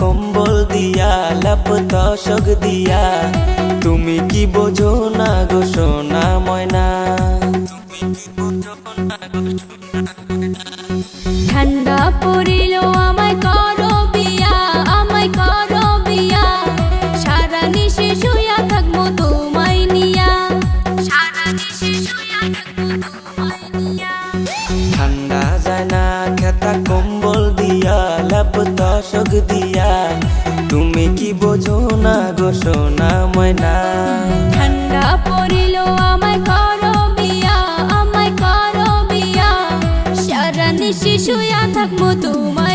কম্বল দিয়া লাপ তসক দিয়া। তুমি কি বোঝ সোনা ময়না। ঠান্ডা পড়িল, আমায় করো বিয়া আমায় করো বিয়া সারা নিশি শুয়া থাকব তোমায়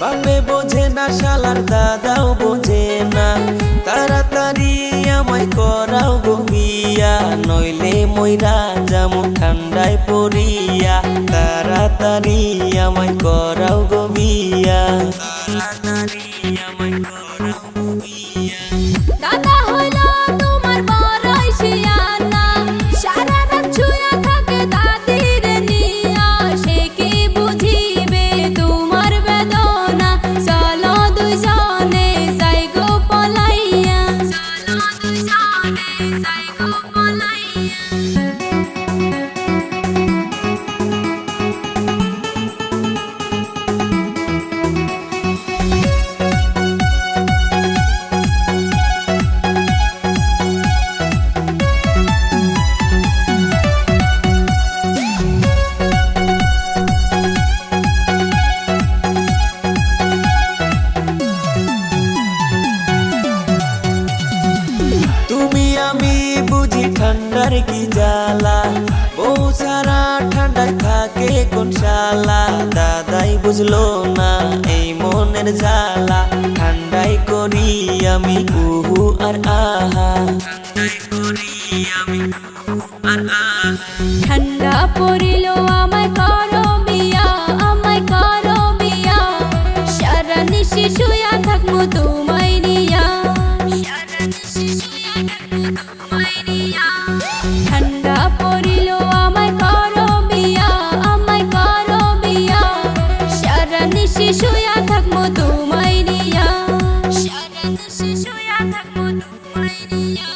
বাপে বোঝে না, শালার দাদাও বোঝে না। তাড়াতাড়ি আমায় করাও গো বিয়া নইলে ময়রা যামু ঠান্ডায় পড়িয়া। তাড়াতাড়ি আমায় করাও গো বিয়া তাড়াতাড়ি আমায় করাও গো বিয়া দাদা হলো ঠান্ডার কি জ্বালা? বউ সারা ঠান্ডায় থাকে কোন শালা? দাদাই বুঝলো না এই মনের জ্বালা। ঠান্ডাই করি আমি উহু আর আহা। ঠান্ডাই করি আমি উহু আর আহা। ঠান্ডা পড়িল, আমায় করো বিয়া আমায় করো বিয়া সারা নিশি শুয়া থাকব তোমায় নিয়া। সারা নিশি শুয়া থাকব তোমায় নিয়া।